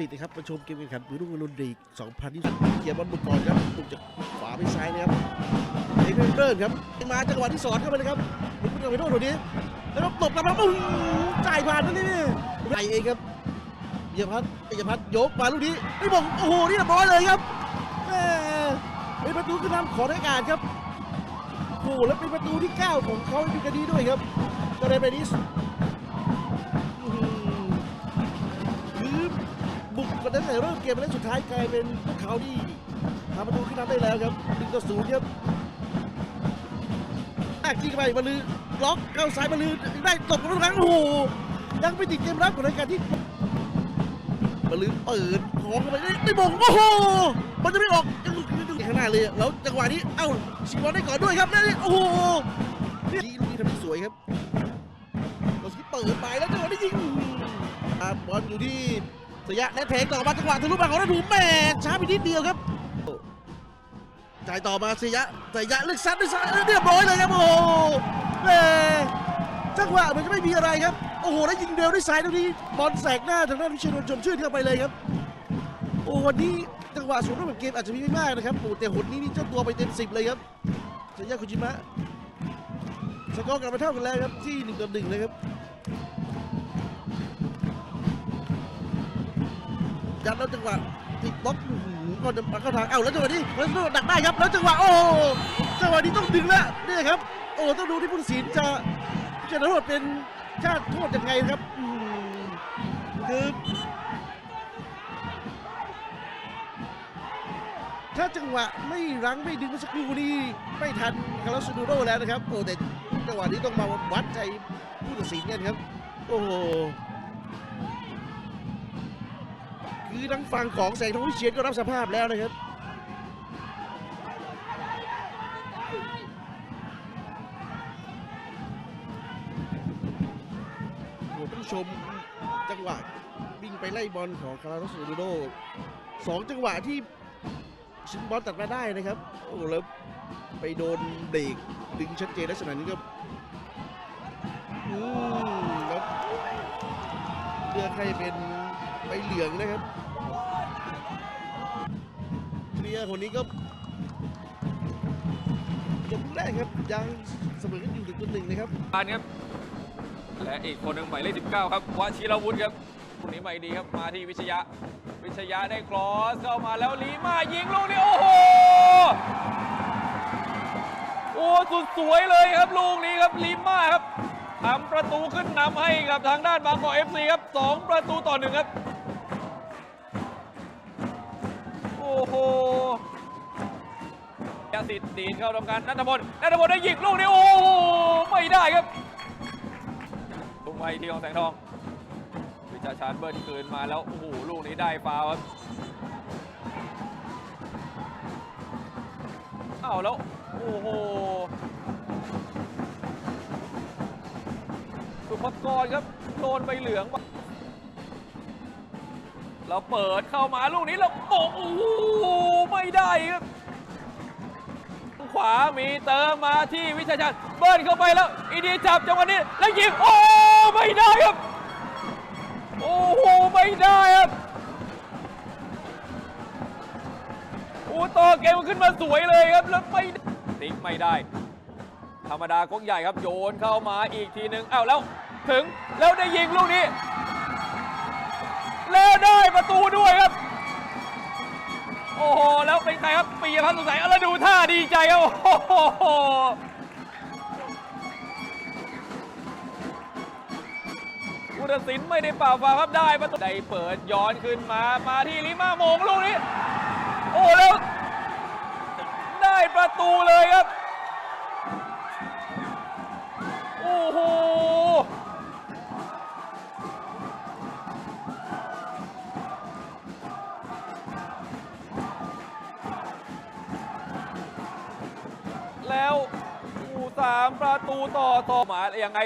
สิทธิ์นะครับมาชมเกมแข่งขันปืนลูกวอลเลย์2020เกียร์บอลบุกก่อนครับบุกจากขวาไปซ้ายนะครับเอ็กเริ่มครับมาจังหวะที่สอนเข้าไปเลยครับลุกขึ้นไปโน่นตัวนี้ แล้วก็ตบกลับมาปุ้งจ่ายผ่านนั่นนี่จ่ายเองครับเบียพัฒน์เอกพัฒน์ยกมาลูกนี้ไม่บอกโอ้โหนี่เรียบร้อยเลยครับเป็นประตูขึ้นนำของทางการครับโอ้โหแล้วเป็นประตูที่ 9 ของเขาในกันดีด้วยครับก็เลยไปนี้ กกันตั้งแต่เริ่มเกมมาแล้วสุดท้ายกลายเป็นพวกเขาที่ทำประตูขึ้นนำได้แล้วครับหนึ่งต่อศูนย์ครับแอกจริงเข้าไปมาลือล็อกเข้าซ้ายมาลือได้ตบกันทุกครั้งโอ้โหยังไม่ติดเกมรับของรายการที่มาลือเปิดของเข้าไปได้ไม่มงโอ้โหมันจะไม่ออกยังยังข้างหน้าเลยแล้วจังหวะนี้เอ้าชิงบอลได้ก่อนด้วยครับนี่โอ้โหนี่ลูกนี้ทำได้สวยครับเราสกิปเปิดไปแล้วจังหวะนี้ยิงบอลอยู่ที่ สยะและแทงต่อมาจังหวะทะลุมาของนัทถูแม่ช้าไปนิดเดียวครับจ่ายต่อมาสยะสยะเลือกซัดด้วยซ้ายเรียบร้อยเลยครับโอ้โหแม่จังหวะมันจะไม่มีอะไรครับโอ้โหแล้วยิงเร็วด้วยซ้ายตรงนี้บอลแสกหน้าทางด้านวิเชียรนนชมชื่นเข้าไปเลยครับโอ้วันนี้จังหวะสูงรูปแบบเกมอาจจะมีไม่มากนะครับโอ้แต่หนนี้นี่เจ้าตัวไปเต็มสิบเลยครับสยะคุจิมะสกอร์กลับมาเท่ากันแล้วครับที่หนึ่งต่อหนึ่งเลยครับ ยัดแล้วจังหวะติดบล็อกอื้อหือก็จะมาเข้าทางเอ้าแล้วจังหวะนี้แล้วจังหวะดักได้ครับ แล้วจังหวะโอ้จังหวะนี้ต้องดึงแล้วนี่ครับ โอ้ต้องดูที่ผู้ตัดสินจะจะโทษเป็นชาติโทษยังไงครับคือถ้าจังหวะไม่รั้งไม่ดึงสักครู่นี้ไม่ทันคาร์ลอสดูโดแล้วนะครับ โอ้แต่จังหวะนี้ต้องมาวัดใจผู้ตัดสินกันครับ โอ้ คือทั้งฝั่งของแสงทองวิเชียนก็รับสภาพแล้วนะครับโอ้ต้องชมจังหวะวิ่งไปไล่บอลของคาราโลสโดโดสองจังหวะที่ชิงบอลตัดมาได้นะครับโอ้แล้วไปโดนเบรกดึงชัดเจนลักษณะนี้ก็อืมแล้วเลือกให้เป็น ใบเหลืองนะครับเคลียร์คนนี้ก็เกมแรกครับยังเสมอกันอยู่หนึ่งต่อหนึ่งนะครับปานครับ และอีกคนหนึ่งหมายเลข19 ครับวาชิรวุฒิครับคนนี้ไม่ดีครับมาที่วิชยะ วิชยะได้ครอสเข้ามาแล้วลีมายิงลูกนี้โอ้โหโอ้สุดสวยเลยครับลูกนี้ครับลีมาครับทำประตูขึ้นนำให้กับทางด้านบางกอกเอฟซีครับสองประตูต่อหนึ่งครับ อ้โหยาสิทธิ์ดีดเข้าทำการนัทพลนัทพลได้ยิงลูกนี้โอ้โหไม่ได้ครับตุ้งไวที่ของแสงทอง วิชาชาญเบิ้ลคืนมาแล้วโอ้โหลูกนี้ได้ฟาวครับอ้าวแล้วโอ้โหสุภกรครับโดนใบเหลือง มาเราเปิดเข้ามาลูกนี้แล้วโอ้โหไม่ได้ครับขวามีเติมมาที่วิชาชาญเบิ้ลเข้าไปแล้วอีดีจับจังหวะนี้แล้วยิงโอ้ไม่ได้ครับโอ้โหไม่ได้ครับโอ้ต่อเกมขึ้นมาสวยเลยครับแล้วไม่ติ๊กไม่ได้ ธรรมดาก๊กใหญ่ครับโยนเข้ามาอีกทีหนึ่งอ้าวแล้วถึงแล้วได้ยิงลูกนี้ แล้วได้ประตูด้วยครับ โอ้โห แล้วเป็นใครครับปีพันธ์สงสัยเอาแล้วดูท่าดีใจครับโอ้โหผู้ตัดสินไม่ได้เป่าฟาวครับได้ประตูได้เปิดย้อนขึ้นมามาที่ลิมาโมงลูกนี้ โอ้แล้ว แล้วอู้สามประตูต่อต่อมายังไง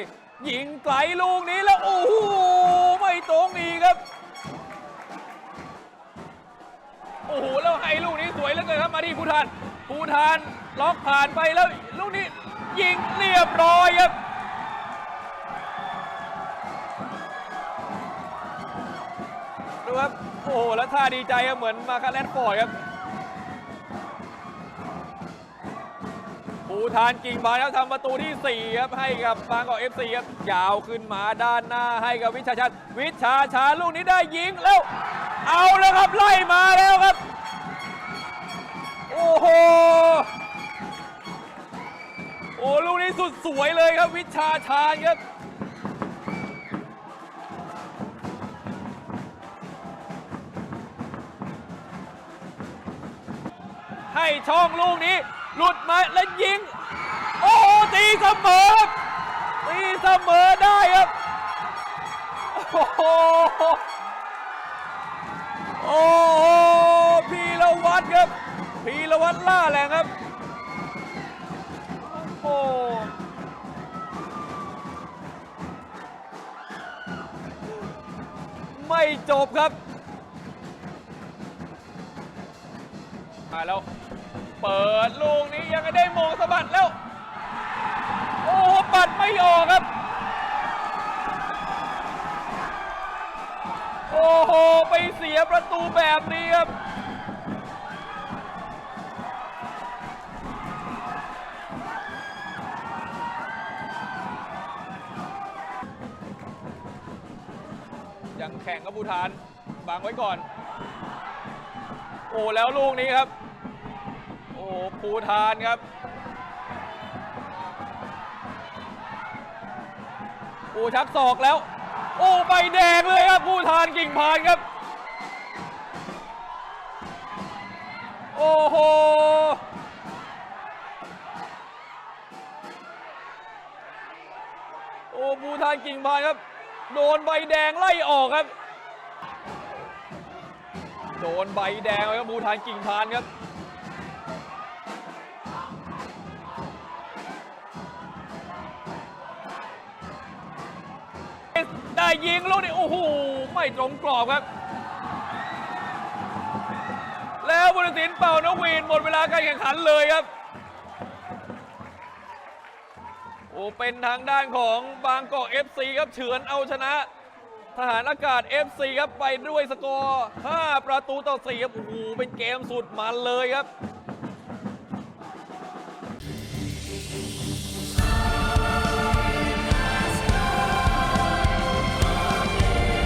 ยิงไกลลูกนี้แล้วโอ้โหไม่ตรงอีกครับโอ้โหแล้วให้ลูกนี้สวยเหลือเกินครับมาที่ภูทานภูทานล็อกผ่านไปแล้วลูกนี้ยิงเรียบร้อยครับดูครับโอ้โหแล้วท่าดีใจครับเหมือนมาคาแลนฟอร์ดครับ ภูทานกิ่งบานครับทำประตูที่ 4 ครับ ให้กับบางกอกเอฟซีครับ ยาวขึ้นมาด้านหน้าให้กับวิชาชันวิชาชาลูกนี้ได้ยิงแล้ว เอาแล้วครับไล่มาแล้วครับ โอ้โหโอ้ลูกนี้สุดสวยเลยครับ วิชาชาญครับให้ช่องลูกนี้ หลุดมาแล้วยิง โอ้โหตีเสมอตีเสมอได้ครับ โอ้โหโอ้โหพีรวัตรครับ พีรวัตรล่าแหลงครับ โอ้ไม่จบครับ มาแล้ว เปิดลูกนี้ยังไม่ได้มงสะบัดแล้ว โอ้โหปัดไม่ออกครับ โอ้โห ไปเสียประตูแบบนี้ครับยังแข่งกับบูทานบังไว้ก่อน โอ้แล้วลูกนี้ครับ อ้ภูทานครับโอ้ชักศอกแล้ว โอ้ใบแดงเลยครับภูทานกิ่งพานครับ โอ้โหโอ้ภูทานกิ่งพานครับ โดนใบแดงไล่ออกครับ โดนใบแดงเลยครับภูทานกิ่งพานครับ ยิงลูกนี้โอ้โหไม่ตรงกรอบครับ แล้วบุรสินเป่านกหวีดหมดเวลาการแข่งขันเลยครับโอ้เป็นทางด้านของบางกอก FC ครับเฉือนเอาชนะ ทหารอากาศ FC ครับไปด้วยสกอร์ 5 ประตูต่อ4ครับโอ้โหเป็นเกมสุดมันเลยครับ